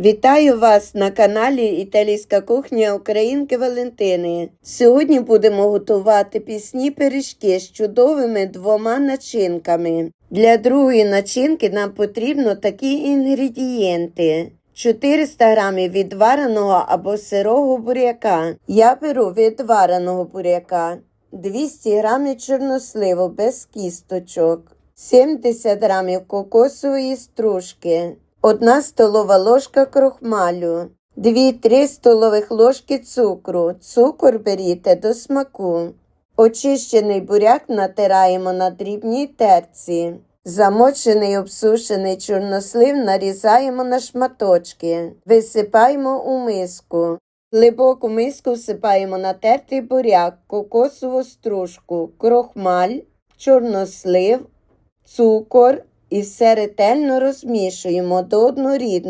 Вітаю вас на каналі Італійська кухня Українки Валентини. Сьогодні будемо готувати пісні пиріжки з чудовими двома начинками. Для другої начинки нам потрібно такі інгредієнти. 400 грамів відвареного або сирого буряка. Я беру відвареного буряка. 200 грамів чорносливу без кісточок. 70 грамів кокосової стружки. 1 столова ложка крохмалю, 2-3 столових ложки цукру. Цукор беріть до смаку. Очищений буряк натираємо на дрібній терці. Замочений обсушений чорнослив нарізаємо на шматочки. Висипаємо у миску. Глибоку миску всипаємо натертий буряк, кокосову стружку, крохмаль, чорнослив, цукор і все ретельно розмішуємо до однорідності.